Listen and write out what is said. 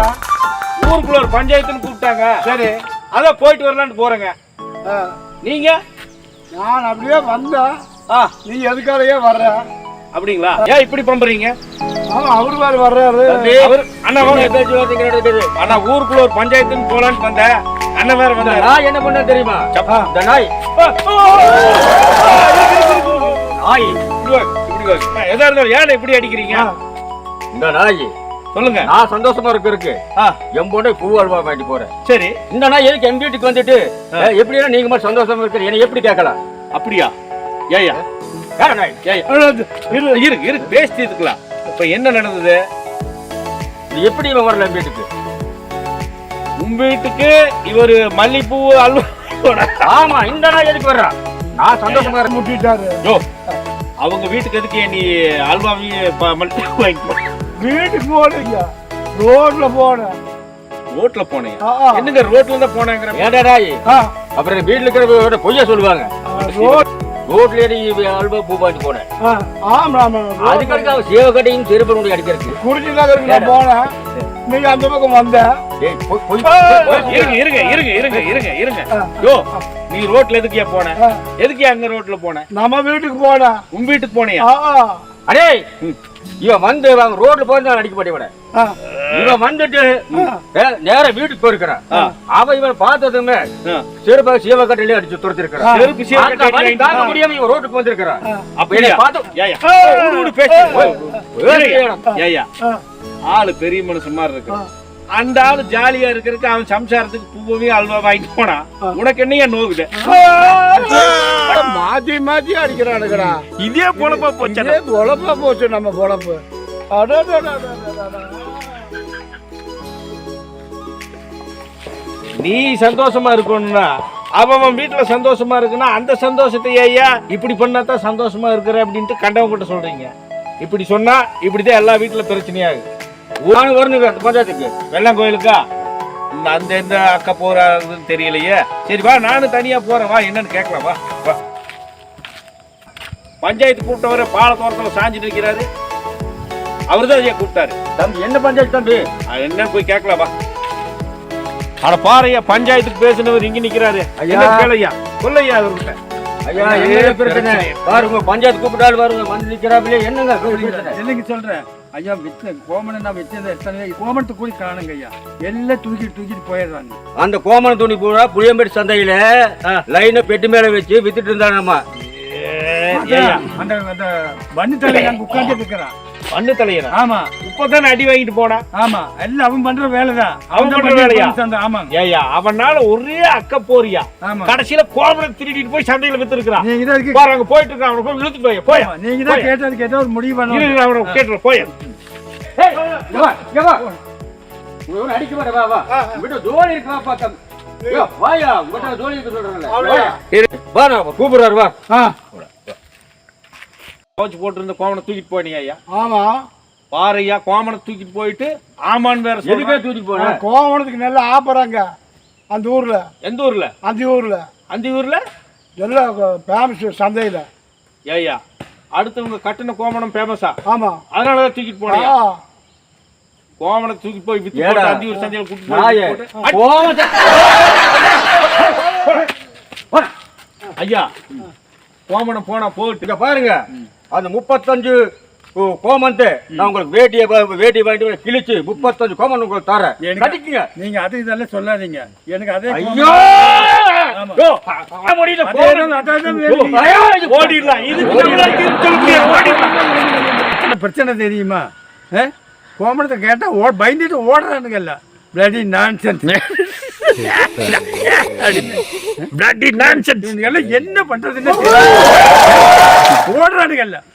போனேன் ஊருக்குள்ள ஒரு பஞ்சாயத்துன்னு கூப்பிட்டாங்க சரி அதான் போயிட்டு வரலான்னு போறேங்க ஆ, நீங்க நான் அப்படியே வந்தேன் ஆ நீ எதுக்காகவே வர்ற அப்படிங்களா ஏன் இப்படி பண்றீங்க ஆமா அவரு வேறு வர்றாரு அவர் அண்ணா அண்ணா ஊருக்குள்ள ஒரு பஞ்சாயத்துன்னு போலான்னு வந்தேன் அண்ணன் வேற வந்தாரு நான் என்ன பண்ண தெரியுமா இந்த நாய் நாய் இப்படி எதா இருந்தாலும் ஏன் இப்படி அடிக்கிறீங்க இந்த நாய் சொல்லுங்க நான் சந்தோஷமா இருக்கிறதுக்கு ஆ, என் பொண்ணை பூ அல்வா வாங்கி போறேன் சரி இந்த நாய் எதுக்கு என் வீட்டுக்கு வந்துட்டு எப்படின்னா நீங்க மட்டும் சந்தோஷமா இருக்கிற என்னை எப்படி கேட்கலாம் அப்படியா ஏயா. இருக்கு இருக்கு பேசி இதுக்கலாம் இப்ப என்ன நடந்தது எப்படி இவன் வரல வீட்டுக்கு உங்க வீட்டுக்கு இவரு மல்லிப்பூ அல்வா ஆமா இந்த நாய் எதுக்கு வர்றான் நான் சந்தோஷமா இருக்கேன் முட்டிட்டாரு அவங்க வீட்டுக்கு எதுக்கு நீ வாங்கிட்டு போ? வீட்டுக்கு போனீங்க. ரோட்ல போனேன். ரோட்ல போனீங்க. என்னங்க ரோட்ல இருந்தா போனாங்கிற ஏடா நாய் ஆ, அப்புறம் வீட்டுல இருக்கிற பொய்யா சொல்லுவாங்க? ரோட்ல நீ அல்வா பூ போனேன் ஆமா ஆமா அதுக்கடுத்து அவன் சேவ கட்டையும் செருப்பு முடி அடிக்கிறதுக்கு. குறிச்சி நகருக்கு நான் போனேன். நீங்க அந்த பக்கம் வந்த ஏய், பொய், பொய், ஆ, பொய், இருங்க இருங்க இருங்க இருங்க இருங்க. யோ நீ ரோட்ல எதுக்கியா போன? எதுக்கியா அங்க ரோட்ல போன? நம்ம வீட்டுக்கு போனேன். உன் வீட்டுக்கு போனியா? அடே. இவன் வந்து அவன் ரோட்ல போய் நான் அடிக்க மாட்டேன் இவனை. வந்துட்டு நேரா வீட்டுக்கு போயிருக்கிறான். ஆ. அவன் இவன் பார்த்ததுமே. செருப்பா சீவக்கட்டிலே அடிச்சு துரத்திருக்கிறான். செருப்பு சீவ தாங்க முடியாம இவன் ரோட்டுக்கு வந்திருக்கிறான். அப்ப என்னை அப்படியா பார்த்து ஏயா விடு, விடு, பேசு. ஏய், ஏயா ஆ, ஆளு பெரிய மனுஷன் மாதிரி இருக்கு. அந்த ஆளு ஜாலியா இருக்கிறதுக்கு அவன் சம்சாரத்துக்கு பூவையும் அல்வா வாங்கிட்டு போனா உனக்கு என்னையா நோகுது மாத்தி மாத்தி அடிக்கிறானுங்கடா. இதே பொழப்பா போச்சு இதே பொழப்பா போச்சு நம்ம பொழப்பு. நீ சந்தோஷமா இருக்கணும்னா அவன் வீட்டில் சந்தோஷமா இருக்குன்னா அந்த சந்தோஷத்தை ஐயா இப்படி பண்ணா தான் சந்தோஷமா இருக்கிற அப்படின்ட்டு கண்டவங்க கிட்ட சொல்றீங்க. இப்படி சொன்னா இப்படிதான் எல்லா வீட்டில் பிரச்சனையாகுது. ஒரு வருங்க வெள்ளம் கோயிலுக்கா அந்த எந்த அக்கா போறாருன்னு தெரியலையே. சரி வா நானும் தனியா போறேன். வா என்னன்னு கேட்கலாம். வா வா. பஞ்சாயத்து கூப்பிட்டவரை பாலத்தோரத்தில் சாஞ்சிட்டு இருக்கிறாரு. அவர் தான் ஐயா கூப்பிட்டாரு. தம்பி என்ன பஞ்சாயத்து தம்பி? என்னன்னு போய் கேட்கலாம் வா. அட பாறையா பஞ்சாயத்துக்கு பேசினவர் இங்க நிக்கிறாரு. ஐயா. கேளையா சொல்லையா அவர்கிட்ட. ஐயா என்ன பிரச்சனை? பாருங்க பஞ்சாயத்து கூப்பிட்டாலும் பாருங்க வந்து நிக்கிறாங்களே என்னங்க என்னங்க சொல்றேன் ஐயா வித்த கோமனை நான் வச்சதை எத்தனை கோமனத்தை கூடி காணுங்க ஐயா. எல்லாம் தூக்கிட்டு தூக்கிட்டு போயிடுறாங்க. அந்த கோமன துணி பூரா புளியம்பேட்டு சந்தையில லைனை பெட்டி மேல வச்சு வித்துட்டு இருந்தானம்மா ஏய்யா, அந்த அந்த பண்ணி தலை அங்க உட்கார்ந்து இருக்கிறான். மண்ணு தலையனா. ஆமா. இப்பதான் அடி வாங்கிட்டு போனா. ஆமா. எல்லாம் அவன் பண்ற வேலைதான். அவன் பண்ற வேலையா? ஆமா ஏயா அவனால ஒரே அக்க போறியா? கடைசியில கோபுரம் திருடிட்டு போய் சந்தையில வித்து இருக்கிறான் பாருங்க போயிட்டு இருக்கான். அவனை போய் இழுத்து போய் போய் நீங்க தான் கேட்டது கேட்ட ஒரு முடிவு பண்ண அவனை கேட்டு போய் அடிக்க மாட்டேன் வா வா. ஜோடி இருக்கா பார்த்தா. வாயா. உங்கள்கிட்ட ஜோடி இருக்கு சொல்றேன் வா நான் கூப்பிடுறாரு வா. ஆ, கோச்சு போட்டு இருந்த கோமனை தூக்கிட்டு போனீங்க ஐயா. ஆமா. பாரு ஐயா கோமனை தூக்கிட்டு போயிட்டு ஆமான்னு வேற எதுக்கே தூக்கிட்டு போன? கோவணத்துக்கு நல்லா ஆப்பறாங்க. அந்த ஊர்ல. எந்த ஊர்ல? அந்த ஊர்ல. அந்த ஊர்ல? எல்லாம் ஃபேமஸ் சந்தையில. ஐயா அடுத்தவங்க கட்டின கோமணம் ஃபேமஸா ஆமா. அதனாலதான் தூக்கிட்டு ஆ, போனியா கோமனை தூக்கி போய் வித்து. போட்டு அந்த ஊர் சந்தையில கூட்டிட்டு ஐயா கோமணம் போனா போட்டு. பாருங்க. அந்த முப்பத்தஞ்சு கோமந்து. நான் உங்களுக்கு வேட்டியை வேட்டி வாங்கிட்டு கிழிச்சு முப்பத்தஞ்சு கோமன் உங்களுக்கு தரேன். கட்டிக்கங்க. நீங்க அது இதெல்லாம் சொல்லாதீங்க. எனக்கு அதே ஐயோ! பிரச்சனை தெரியுமா? கோமணத்தை கேட்டா பயந்துட்டு ஓடுறானுங்கல்ல பிளடி நான் சென்ஸ் என்ன பண்றதுன்னு போடுறானுங்கல்ல